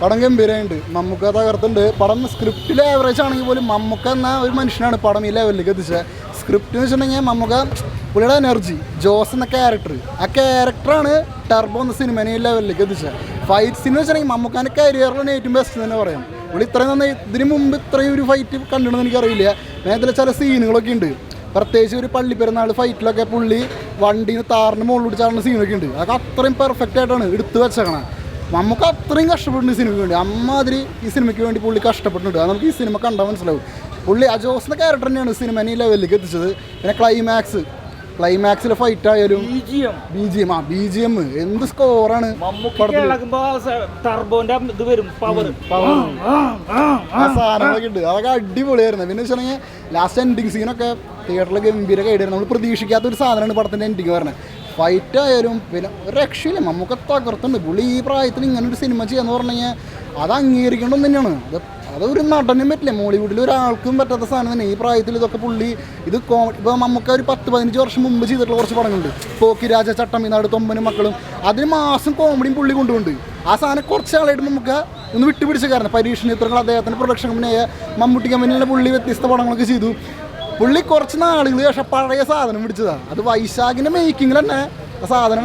പടം ഗംഭീരമായിട്ടുണ്ട് മമ്മൂക്ക തകർത്തുണ്ട് പടം സ്ക്രിപ്റ്റിൽ ആവറേജ് ആണെങ്കിൽ പോലും മമ്മൂക്ക എന്ന ഒരു മനുഷ്യനാണ് പടം ഈ ലെവലിലേക്ക് എത്തിച്ചത്. സ്ക്രിപ്റ്റ് എന്ന് വെച്ചിട്ടുണ്ടെങ്കിൽ മമ്മൂക്ക പുള്ളിയുടെ എനർജി ജോസ് എന്ന ക്യാരക്ടർ ആ ക്യാരക്ടറാണ് ടർബോ എന്ന സിനിമനെ ഈ ലെവലിലേക്ക് എത്തിച്ചത്. ഫൈറ്റ് സീൻ വെച്ചിട്ടുണ്ടെങ്കിൽ മമ്മൂക്കാന്റെ കരിയറിലാണ് ഏറ്റവും ബെസ്റ്റ് തന്നെ പറയാം. പുള്ളി ഇത്രയും നന്നായി ഇതിന് മുമ്പ് ഇത്രയും ഒരു ഫൈറ്റ് കണ്ടിട്ടുണ്ടെന്ന് എനിക്കറിയില്ല. ഇതിൽ ചില സീനുകളൊക്കെ ഉണ്ട്. പ്രത്യേകിച്ച് ഒരു പള്ളി പെരുന്നാൾ ഫൈറ്റിലൊക്കെ പുള്ളി വണ്ടിയിൽ താറിന് മുകളിലോട്ട് ചാടുന്ന സീനൊക്കെ ഉണ്ട്. അതൊക്കെ അത്രയും പെർഫെക്റ്റ് ആയിട്ടാണ് എടുത്തു വെച്ചേക്കണം നമുക്ക് അത്രയും കഷ്ടപ്പെടുന്നുണ്ട് ഈ സിനിമയ്ക്ക് വേണ്ടി അമ്മാതിരി ഈ സിനിമയ്ക്ക് വേണ്ടി പുള്ളി കഷ്ടപ്പെട്ടിട്ടുണ്ട്. അത് നമുക്ക് ഈ സിനിമ കണ്ടാൽ മനസ്സിലാവും. പുള്ളി അജോസിന്റെ ക്യാരക്ടർ തന്നെയാണ് സിനിമ ഈ ലെവലിലേക്ക് എത്തിച്ചത്. പിന്നെ ക്ലൈമാക്സ് ക്ലൈമാക്സിലെ ഫൈറ്റ് ആയാലും ബി ജി എം ആ ബി ജി എം എന്ത് സ്കോറാണ് സാധനങ്ങളൊക്കെ ഉണ്ട്. അതൊക്കെ അടിപൊളിയായിരുന്നു. പിന്നെ വെച്ചിട്ടുണ്ടെങ്കിൽ ലാസ്റ്റ് എൻഡിങ് സീനൊക്കെ തിയേറ്ററിൽ ഗംഭീര കൈഡായിരുന്നു നമ്മൾ പ്രതീക്ഷിക്കാത്ത ഒരു സാധനമാണ് പടത്തിന്റെ എൻഡിങ് പറഞ്ഞത് ഫൈറ്റ് ആയാലും പിന്നെ ഒരു രക്ഷയില്ല. നമുക്ക് തകർത്തുണ്ട്. പുള്ളി ഈ പ്രായത്തിൽ ഇങ്ങനെ ഒരു സിനിമ ചെയ്യാന്ന് പറഞ്ഞു കഴിഞ്ഞാൽ അത് അംഗീകരിക്കേണ്ടത് തന്നെയാണ്. അത് അതൊരു നടനും പറ്റില്ല. മോളിവുഡിൽ ഒരാൾക്കും പറ്റാത്ത സാധനം തന്നെ. ഈ പ്രായത്തിൽ ഇതൊക്കെ പുള്ളി ഇത് കോമഡി ഇപ്പോൾ നമുക്ക് ഒരു പത്ത് പതിനഞ്ച് വർഷം മുമ്പ് ചെയ്തിട്ടുള്ള കുറച്ച് പടങ്ങളുണ്ട്. പോക്കി പോക്കിരാജ ചട്ടമ്മിനാട് തൊമ്പനും മക്കളും. അതിന് മാസം കോമഡിയും പുള്ളി കൊണ്ടുപോകുന്നുണ്ട്. ആ സാധനം കുറച്ച് ആളായിട്ട് നമുക്ക് ഒന്ന് വിട്ടുപിടിച്ച കാരണം. പരീക്ഷണ ചിത്രങ്ങൾ അദ്ദേഹത്തിന്റെ പ്രൊഡക്ഷൻ കമ്പനിയായ മമ്മൂട്ടി കമ്പനിയിലെ പുള്ളി വ്യത്യസ്ത പടങ്ങളൊക്കെ ചെയ്തു. പുള്ളി കുറച്ച് നാളുകൾ പക്ഷെ പഴയ സാധനം പിടിച്ചതാ അത് വൈശാഖിന്റെ മേക്കിങ്ങിൽ തന്നെ സാധനം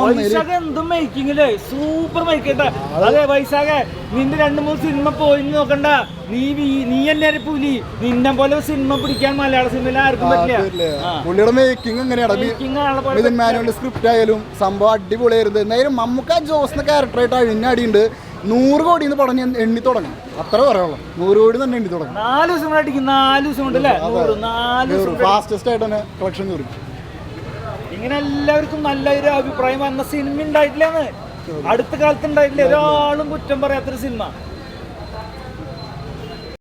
എന്തും സൂപ്പർ മേക്കിട്ട അതെ വൈശാഖ നിന്റെ രണ്ട് മൂന്ന് സിനിമ പോയി നോക്കണ്ട. നീ നീ എല്ലാരും പുലി? നിന്നെ പോലെ സിനിമ പിടിക്കാൻ മലയാള സിനിമയിൽ ആർക്കും പറ്റില്ല. പുള്ളിയുടെ മേക്കിംഗ് എങ്ങനെയാണ്? സ്ക്രിപ്റ്റ് ആയാലും സംഭവം അടിപൊളിയായിരുന്നു. എന്തായാലും മമ്മൂക്ക ജോസിന്റെ ക്യാരക്ടറായിട്ട് അഴിഞ്ഞടിയുണ്ട്. നൂറ് കോടി എന്ന് പടം ഞാൻ എണ്ണി തുടങ്ങും. അത്ര പറയുള്ളൂ നൂറ് കോടി തന്നെ എണ്ണി തുടങ്ങും. നാല് ദിവസം കൊണ്ട് അടിക്കും. നാല് ദിവസം കൊണ്ട് അല്ലേ? നൂറ് നാല് ദിവസം ഫാസ്റ്റസ്റ്റ് ആയിട്ട് തന്നെ കളക്ഷൻ കയറി ഇങ്ങനെ എല്ലാവർക്കും നല്ലൊരു അഭിപ്രായം വന്ന സിനിമ ഉണ്ടായിട്ടില്ലെന്ന് അടുത്ത കാലത്ത് ഉണ്ടായിട്ടില്ല. ഒരാളും കുറ്റം പറയാത്തൊരു സിനിമ.